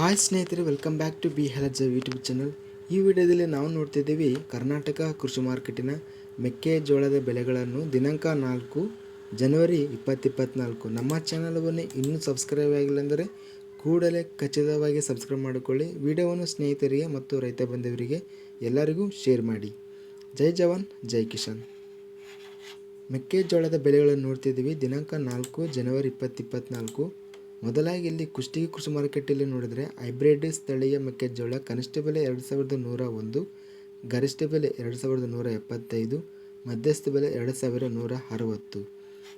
Hi ಸ್ನೇಹಿತರೆ welcome back to B ಹೆಲಜ್ YouTube channel ಈ ವಿಡಿಯೋದಲ್ಲಿ ನಾವು ನೋಡ್ತಿದ್ದೀವಿ ಕರ್ನಾಟಕ ಕೃಷಿ ಮಾರ್ಕೆಟಿನ ಮೆಕ್ಕೆಜೋಳದ ಬೆಲೆಗಳನ್ನು ದಿನಾಂಕ ನಾಲ್ಕು, ಜನವರಿ ಇಪ್ಪತ್ತಿಪ್ಪತ್ನಾಲ್ಕು ನಮ್ಮ ಚಾನಲವನ್ನು ಇನ್ನೂ ಸಬ್ಸ್ಕ್ರೈಬ್ ಆಗಿಲ್ಲ ಅಂದರೆ ಕೂಡಲೇ ಖಚಿತವಾಗಿ ಸಬ್ಸ್ಕ್ರೈಬ್ ಮಾಡಿಕೊಳ್ಳಿ. ವಿಡಿಯೋವನ್ನು ಸ್ನೇಹಿತರಿಗೆ ಮತ್ತು ರೈತ ಬಂಧುವರಿಗೆ ಎಲ್ಲರಿಗೂ ಶೇರ್ ಮಾಡಿ. ಜೈ ಜವಾನ್, ಜೈ ಕಿಶನ್ ಮೆಕ್ಕೆಜೋಳದ ಬೆಲೆಗಳನ್ನು ನೋಡ್ತಿದ್ದೀವಿ ದಿನಾಂಕ ನಾಲ್ಕು, ಜನವರಿ ಇಪ್ಪತ್ತಿಪ್ಪತ್ನಾಲ್ಕು ಮೊದಲಾಗಿ ಇಲ್ಲಿ ಕುಷ್ಟಗಿ ಕೃಷಿ ಮಾರುಕಟ್ಟೆಯಲ್ಲಿ ನೋಡಿದರೆ ಹೈಬ್ರಿಡ್ ಸ್ಥಳೀಯ ಮೆಕ್ಕೆಜೋಳ ಕನಿಷ್ಠ ಬೆಲೆ ಎರಡು ಸಾವಿರದ ನೂರ ಒಂದು, ಗರಿಷ್ಠ ಬೆಲೆ ಎರಡು ಸಾವಿರದ ನೂರ ಎಪ್ಪತ್ತೈದು, ಮಧ್ಯಸ್ಥ ಬೆಲೆ ಎರಡು ಸಾವಿರ ನೂರ ಅರವತ್ತು.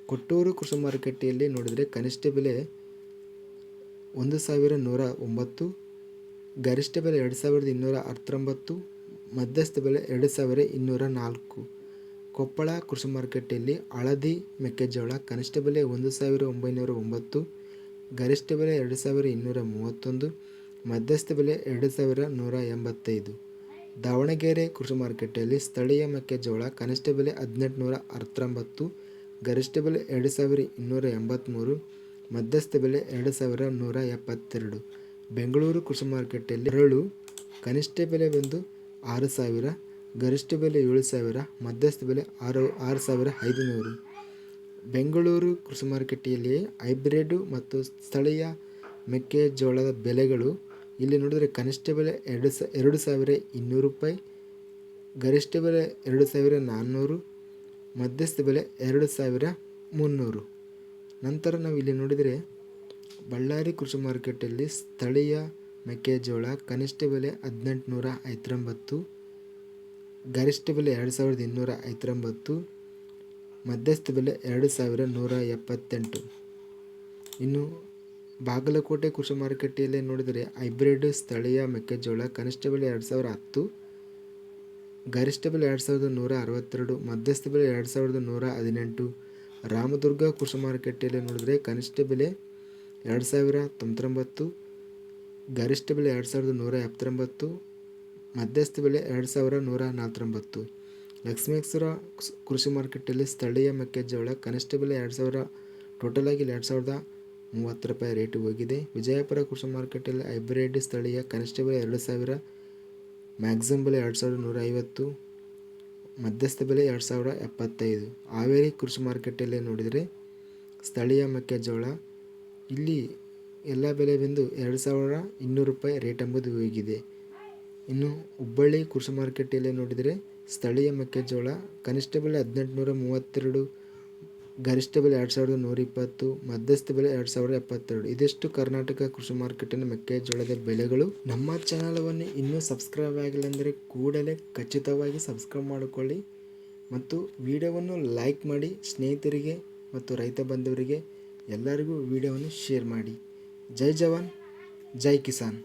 ಕೊಟ್ಟೂರು ಕೃಷಿ ಮಾರುಕಟ್ಟೆಯಲ್ಲಿ ನೋಡಿದರೆ ಕನಿಷ್ಠ ಬೆಲೆ ಒಂದು ಸಾವಿರ ನೂರ ಒಂಬತ್ತು, ಗರಿಷ್ಠ ಬೆಲೆ ಎರಡು ಸಾವಿರದ ಇನ್ನೂರ ಹತ್ತೊಂಬತ್ತು, ಮಧ್ಯಸ್ಥ ಬೆಲೆ ಎರಡು ಸಾವಿರ ಇನ್ನೂರ ನಾಲ್ಕು. ಕೊಪ್ಪಳ ಕೃಷಿ ಮಾರುಕಟ್ಟೆಯಲ್ಲಿ ಹಳದಿ ಮೆಕ್ಕೆಜೋಳ ಕನಿಷ್ಠ ಬೆಲೆ ಒಂದು ಸಾವಿರ ಒಂಬೈನೂರ ಒಂಬತ್ತು ಗರಿಷ್ಠ ಬೆಲೆ ಎರಡು ಸಾವಿರ ಇನ್ನೂರ ಮೂವತ್ತೊಂದು, ಮಧ್ಯಸ್ಥ ಬೆಲೆ ಎರಡು ಸಾವಿರ ನೂರ ಎಂಬತ್ತೈದು. ದಾವಣಗೆರೆ ಕೃಷಿ ಮಾರುಕಟ್ಟೆಯಲ್ಲಿ ಸ್ಥಳೀಯ ಮೆಕ್ಕೆಜೋಳ ಕನಿಷ್ಠ ಬೆಲೆ ಹದಿನೆಂಟುನೂರ ಹತ್ತೊಂಬತ್ತು ಗರಿಷ್ಠ ಬೆಲೆ ಎರಡು ಸಾವಿರ ಇನ್ನೂರ ಎಂಬತ್ತ್ಮೂರು ಮಧ್ಯಸ್ಥ ಬೆಲೆ ಎರಡು ಸಾವಿರ ನೂರ ಎಪ್ಪತ್ತೆರಡು. ಬೆಂಗಳೂರು ಕೃಷಿ ಮಾರುಕಟ್ಟೆಯಲ್ಲಿ ಎರಡು ಕನಿಷ್ಠ ಬೆಲೆ ಬಂದು ಆರು ಸಾವಿರ, ಗರಿಷ್ಠ ಬೆಲೆ ಏಳು ಸಾವಿರ, ಮಧ್ಯಸ್ಥ ಬೆಲೆ ಆರು ಆರು ಸಾವಿರ ಐದುನೂರು. ಬೆಂಗಳೂರು ಕೃಷಿ ಮಾರುಕಟ್ಟೆಯಲ್ಲಿ ಹೈಬ್ರಿಡ್ ಮತ್ತು ಸ್ಥಳೀಯ ಮೆಕ್ಕೆಜೋಳದ ಬೆಲೆಗಳು, ಇಲ್ಲಿ ನೋಡಿದರೆ ಕನಿಷ್ಠ ಬೆಲೆ ಎರಡು ಸ, ಎರಡು ಸಾವಿರ ಇನ್ನೂರು ರೂಪಾಯಿ, ಗರಿಷ್ಠ ಬೆಲೆ ಎರಡು ಸಾವಿರ ನಾನ್ನೂರು, ಮಧ್ಯಸ್ಥ ಬೆಲೆ ಎರಡು ಸಾವಿರ ಮುನ್ನೂರು. ನಂತರ ನಾವು ಇಲ್ಲಿ ನೋಡಿದರೆ ಬಳ್ಳಾರಿ ಕೃಷಿ ಮಾರುಕಟ್ಟೆಯಲ್ಲಿ ಸ್ಥಳೀಯ ಮೆಕ್ಕೆಜೋಳ ಕನಿಷ್ಠ ಬೆಲೆ ಹದಿನೆಂಟುನೂರ ಐವತ್ತೊಂಬತ್ತು, ಗರಿಷ್ಠ ಬೆಲೆ ಎರಡು ಸಾವಿರದ ಇನ್ನೂರ ಐವತ್ತೊಂಬತ್ತು ಮಧ್ಯಸ್ಥ ಬೆಲೆ ಎರಡು ಸಾವಿರ ನೂರ ಎಪ್ಪತ್ತೆಂಟು. ಇನ್ನು ಬಾಗಲಕೋಟೆ ಕೃಷಿ ಮಾರುಕಟ್ಟೆಯಲ್ಲಿ ನೋಡಿದರೆ ಹೈಬ್ರಿಡ್ ಸ್ಥಳೀಯ ಮೆಕ್ಕೆಜೋಳ ಕನಿಷ್ಠ ಬೆಲೆ ಎರಡು ಸಾವಿರ ಹತ್ತು, ಗರಿಷ್ಠ ಬೆಲೆ ಎರಡು ಸಾವಿರದ ನೂರ ಅರವತ್ತೆರಡು, ಮಧ್ಯಸ್ಥ ಬೆಲೆ ಎರಡು ಸಾವಿರದ ನೂರ ಹದಿನೆಂಟು. ರಾಮದುರ್ಗ ಕೃಷಿ ಮಾರುಕಟ್ಟೆಯಲ್ಲಿ ನೋಡಿದರೆ ಕನಿಷ್ಠ ಬೆಲೆ ಎರಡು ಸಾವಿರ ತೊಂಬತ್ತೊಂಬತ್ತು, ಗರಿಷ್ಠ ಬೆಲೆ ಎರಡು ಸಾವಿರದ ನೂರ ಎಪ್ಪತ್ತೊಂಬತ್ತು, ಮಧ್ಯಸ್ಥ ಬೆಲೆ ಎರಡು ಸಾವಿರ ನೂರ ನಲವತ್ತೊಂಬತ್ತು ಲಕ್ಷ್ಮೇಶ್ವರ ಕೃಷಿ ಮಾರುಕಟ್ಟೆಯಲ್ಲಿ ಸ್ಥಳೀಯ ಮೆಕ್ಕೆಜೋಳ ಕನಿಷ್ಠ ಬೆಲೆ ಎರಡು ಸಾವಿರ ಟೋಟಲ್ ಆಗಿ ಎರಡು ಸಾವಿರದ ಮೂವತ್ತು ರೂಪಾಯಿ ರೇಟ್ ಹೋಗಿದೆ. ವಿಜಯಪುರ ಕೃಷಿ ಮಾರುಕಟ್ಟೆಯಲ್ಲಿ ಹೈಬ್ರಿಡ್ ಸ್ಥಳೀಯ ಕನಿಷ್ಠ ಬೆಲೆ ಎರಡು ಸಾವಿರ, ಮ್ಯಾಕ್ಸಿಮಮ್ ಬೆಲೆ ಎರಡು ಸಾವಿರದ ನೂರ ಐವತ್ತು, ಮಧ್ಯಸ್ಥ ಬೆಲೆ ಎರಡು ಸಾವಿರ ಎಪ್ಪತ್ತೈದು. ಹಾವೇರಿ ಕೃಷಿ ಮಾರುಕಟ್ಟೆಯಲ್ಲಿ ನೋಡಿದರೆ ಸ್ಥಳೀಯ ಮೆಕ್ಕೆಜೋಳ ಇಲ್ಲಿ ಎಲ್ಲ ಬೆಲೆ ಬಂದು ಎರಡು ಸಾವಿರ ಇನ್ನೂರು ರೂಪಾಯಿ ರೇಟ್ ಎಂಬುದು ಹೋಗಿದೆ. ಇನ್ನು ಹುಬ್ಬಳ್ಳಿ ಕೃಷಿ ಮಾರುಕಟ್ಟೆಯಲ್ಲಿ ನೋಡಿದರೆ ಸ್ಥಳೀಯ ಮೆಕ್ಕೆಜೋಳ ಕನಿಷ್ಠ ಬೆಲೆ ಹದಿನೆಂಟುನೂರ ಮೂವತ್ತೆರಡು ಗರಿಷ್ಠ ಬೆಲೆ ಎರಡು ಸಾವಿರದ ನೂರ ಇಪ್ಪತ್ತು ಮಧ್ಯಸ್ಥ ಬೆಲೆ ಎರಡು ಸಾವಿರದ ಎಪ್ಪತ್ತೆರಡು. ಇದಿಷ್ಟು ಕರ್ನಾಟಕ ಕೃಷಿ ಮಾರುಕಟ್ಟೆಯ ಮೆಕ್ಕೆಜೋಳದ ಬೆಲೆಗಳು. ನಮ್ಮ ಚಾನಲವನ್ನು ಇನ್ನೂ ಸಬ್ಸ್ಕ್ರೈಬ್ ಆಗಿಲ್ಲ ಅಂದರೆ ಕೂಡಲೇ ಖಚಿತವಾಗಿ ಸಬ್ಸ್ಕ್ರೈಬ್ ಮಾಡಿಕೊಳ್ಳಿ ಮತ್ತು ವಿಡಿಯೋವನ್ನು ಲೈಕ್ ಮಾಡಿ ಸ್ನೇಹಿತರಿಗೆ ಮತ್ತು ರೈತ ಬಂಧುವರಿಗೆ ಎಲ್ಲರಿಗೂ ವಿಡಿಯೋವನ್ನು ಶೇರ್ ಮಾಡಿ. ಜೈ ಜವಾನ್, ಜೈ ಕಿಸಾನ್.